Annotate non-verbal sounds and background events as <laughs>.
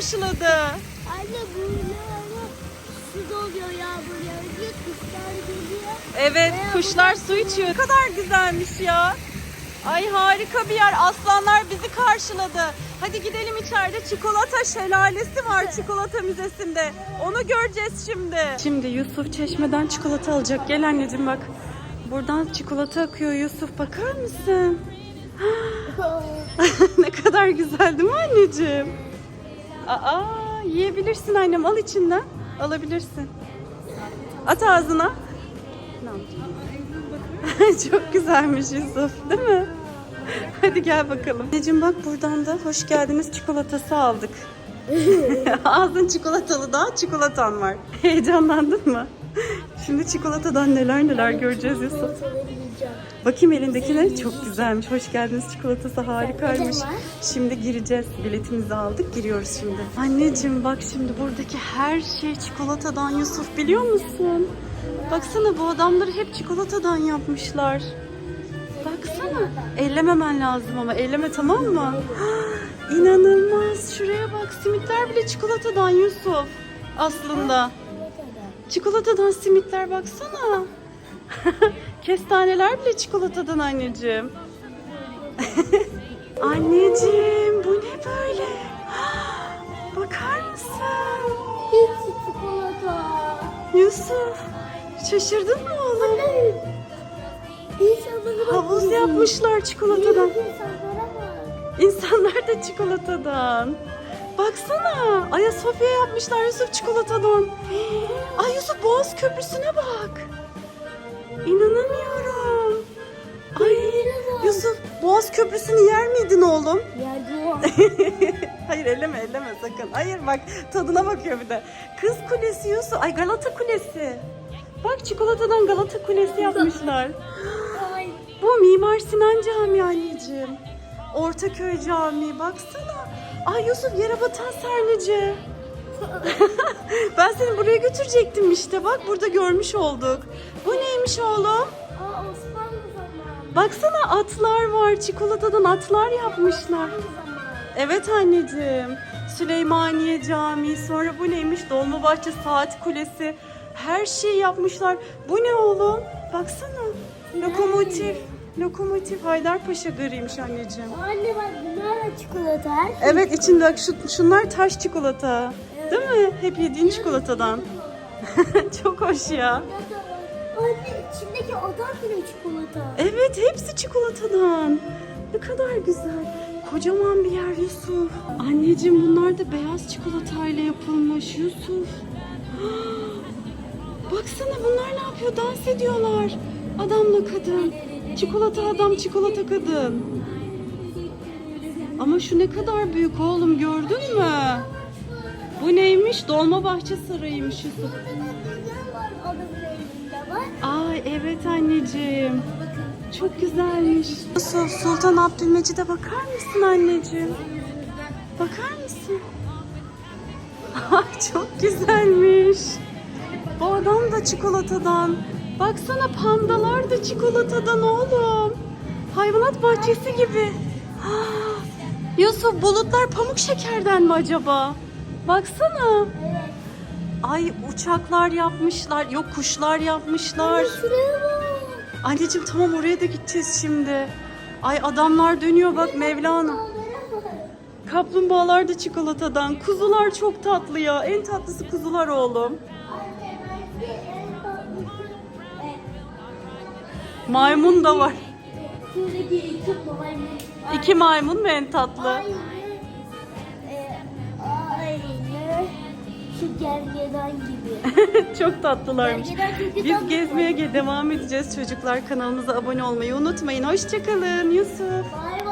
karşıladı. Anne hani su doluyor yağmur yağınca kuşlar geliyor. Evet kuşlar su içiyor. Ne kadar güzelmiş ya. Ay harika bir yer. Aslanlar bizi karşıladı. Hadi gidelim içeride çikolata şelalesi var çikolata müzesinde. Onu göreceğiz şimdi. Şimdi Yusuf çeşmeden çikolata alacak. Gel anneciğim bak. Buradan çikolata akıyor Yusuf. Bakar mısın? <gasps> <laughs> ne kadar güzel değil mi anneciğim? Aa yiyebilirsin annem. Al içinden. Alabilirsin. At ağzına. <laughs> Çok güzelmiş Yusuf değil mi? Hadi gel bakalım. Anneciğim bak buradan da hoş geldiniz çikolatası aldık. <laughs> Ağzın çikolatalı da çikolatan var. Heyecanlandın mı? Şimdi çikolatadan neler neler göreceğiz Yusuf. Yiyeceğim. Bakayım elindekine çok güzelmiş. Hoş geldiniz çikolatası harikaymış. Şimdi gireceğiz. Biletimizi aldık giriyoruz şimdi. Anneciğim bak şimdi buradaki her şey çikolatadan Yusuf biliyor musun? Baksana bu adamları hep çikolatadan yapmışlar. Baksana. Ellememen lazım ama elleme tamam mı? <gasps> İnanılmaz. Şuraya bak simitler bile çikolatadan Yusuf. Aslında. Çikolatadan simitler baksana. <laughs> Kestaneler bile çikolatadan anneciğim. <laughs> anneciğim bu ne böyle? <gasps> Bakar mısın? Hepsi çikolata. Yusuf şaşırdın mı oğlum? Havuz yapmışlar çikolatadan. İnsanlar da çikolatadan. Baksana Ayasofya yapmışlar Yusuf çikolatadan. <gasps> Ay Yusuf Boğaz Köprüsü'ne bak. İnanamıyorum. Ay Yusuf Boğaz Köprüsü'nü yer miydin oğlum? Yerde o. <laughs> Hayır elleme elleme sakın. Hayır bak tadına bakıyor bir de. Kız Kulesi Yusuf. Ay Galata Kulesi. Bak çikolatadan Galata Kulesi yapmışlar. Ay. Bu Mimar Sinan Camii anneciğim. Ortaköy Camii baksana. Ay Yusuf yere batan sarnıcı. <laughs> ben seni buraya götürecektim işte. Bak burada görmüş olduk. Bu neymiş oğlum? Aa Osmanlı zamanı. Baksana atlar var. Çikolatadan atlar yapmışlar. Evet anneciğim. Süleymaniye Camii, sonra bu neymiş? Dolmabahçe Saat Kulesi. Her şeyi yapmışlar. Bu ne oğlum? Baksana. Lokomotif. Lokomotif Haydarpaşa garıymış anneciğim. Anne bak bunlar da çikolata. Her şey Evet içinde bak şu, şunlar taş çikolata. Değil mi? Hep yediğin çikolatadan. <laughs> Çok hoş ya. Anne içindeki adam bile çikolata. Evet hepsi çikolatadan. Ne kadar güzel. Kocaman bir yer Yusuf. Anneciğim bunlar da beyaz çikolatayla yapılmış Yusuf. <gasps> Baksana bunlar ne yapıyor? Dans ediyorlar. Adamla kadın. Çikolata adam, çikolata kadın. Ama şu ne kadar büyük oğlum gördün mü? Bu neymiş? Dolmabahçe Sarayı'ymış Yusuf. Ay evet anneciğim. Çok güzelmiş. Yusuf Sultan Abdülmecid'e bakar mısın anneciğim? Bakar mısın? <laughs> Ay çok güzelmiş. Bu adam da çikolatadan. Baksana pandalar da çikolatadan oğlum. Hayvanat bahçesi gibi. <gasps> Yusuf bulutlar pamuk şekerden mi acaba? Baksana. Evet. Ay uçaklar yapmışlar. Yok kuşlar yapmışlar. Anneciğim tamam oraya da gideceğiz şimdi. Ay adamlar dönüyor bak Mevlana. Kaplumbağalar da çikolatadan. Kuzular çok tatlı ya. En tatlısı kuzular oğlum. Maymun da var. İki maymun. Mu en tatlı? Aynı. Gergedan gibi. <laughs> çok tatlılarmış. Biz gezmeye devam edeceğiz çocuklar. Kanalımıza abone olmayı unutmayın. Hoşçakalın Yusuf. Bye